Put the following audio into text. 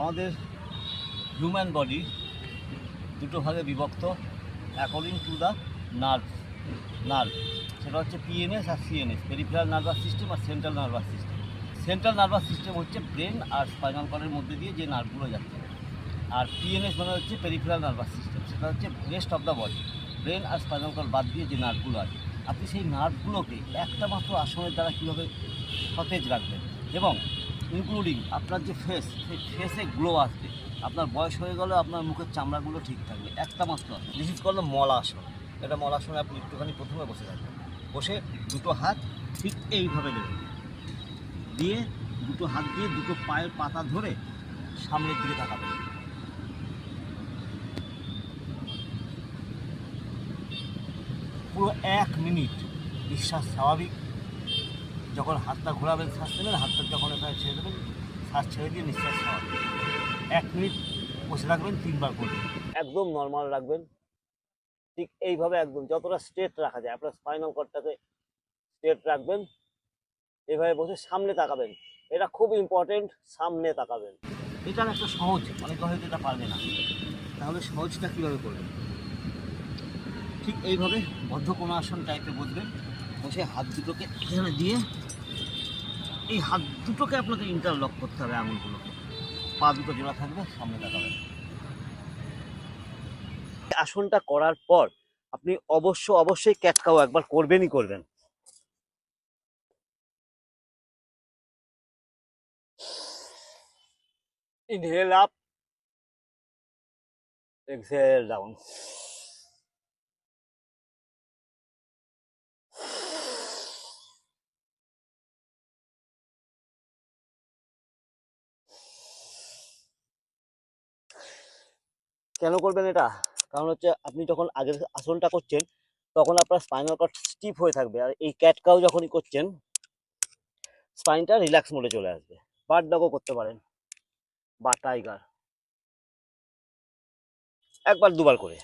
আমাদের human body দুটো ভাগে বিভক্ত according to the nerve nerve সেটা হচ্ছে পিএনএস আর সিএনএস পেরিফেরাল নার্ভাস সিস্টেম আর central nervous system central nervous system হচ্ছে ব্রেন আর স্পাইনাল কর্ডের মধ্যে দিয়ে যে নার্ভগুলো যাচ্ছে। আর পিএনএস মানে হচ্ছে পেরিফেরাল নার্ভাস সিস্টেম সেটা হচ্ছে rest of the body brain R spinal cord বাদ দিয়ে যে নার্ভগুলো আছে। আপনি সেই নার্ভগুলোকে একটা মাত্র আসনের দ্বারা কীভাবে সতেজ রাখবেন? এবং ইনক্লুডিং আপনার যে ফেস সেই ফেসে গ্লো আসবে। আপনার বয়স হয়ে গেলে আপনার মুখের চামড়াগুলো ঠিক থাকবে। একটা মাত্র। দিস ইজ কল মলাসন এটা মলাসনে আপনি একটুখানি প্রথমে বসে থাকবেন। বসে দুটো হাত ঠিক এইভাবে দেবেন দিয়ে দুটো হাত দিয়ে দুটো পায়ের পাতা ধরে সামনের দিকে তাকাবেন। পুরো এক মিনিট। নিঃশ্বাস স্বাভাবিক। যখন হাতটা ঘোরাবেন শ্বাস নেবেন হাতটা যখন এখানে ছেড়ে দেবেন শ্বাস ছেড়ে দিয়ে নিঃশ্বাস স্বাভাবিক এক মিনিট বসে রাখবেন তিনবার করবেন। একদম নর্মাল রাখবেন। ঠিক এইভাবে একদম যতটা স্ট্রেট রাখা যায় আপনার স্পাইনাল কর্ডটাকে স্ট্রেট রাখবেন। এভাবে বসে সামনে তাকাবেন। এটা খুব ইম্পর্টেন্ট সামনে তাকাবেন। এটার একটা সহজ অনেকে হয়তো এটা পারবে না। তাহলে সহজটা কীভাবে করবেন? ঠিক এইভাবে বদ্ধ কোনো আসন টাইপে বসবেন। বসে হাত দুটোকে এখানে দিয়ে এই হাত দুটোকে আপনাকে ইন্টারলক করতে হবে আঙুলগুলোকে পা দুটো জোড়া থাকবে, সামনে তাকাবেন আসনটা করার পর আপনি অবশ্য অবশ্যই ক্যাটকাও একবার করবেনই করবেন Inhale up. Exhale down. কেন করবেন এটা? কারণ হচ্ছে আপনি যখন আগের আসনটা করছেন, তখন আপনার স্পাইনাল কর্ড স্টিফ হয়ে থাকবে। আর এই ক্যাটকাও যখনই করছেন স্পাইনটা রিল্যাক্স মোডে চলে আসবে। বার্ড ডগও করতে পারেন। বা টাইগার একবার দুবার করে।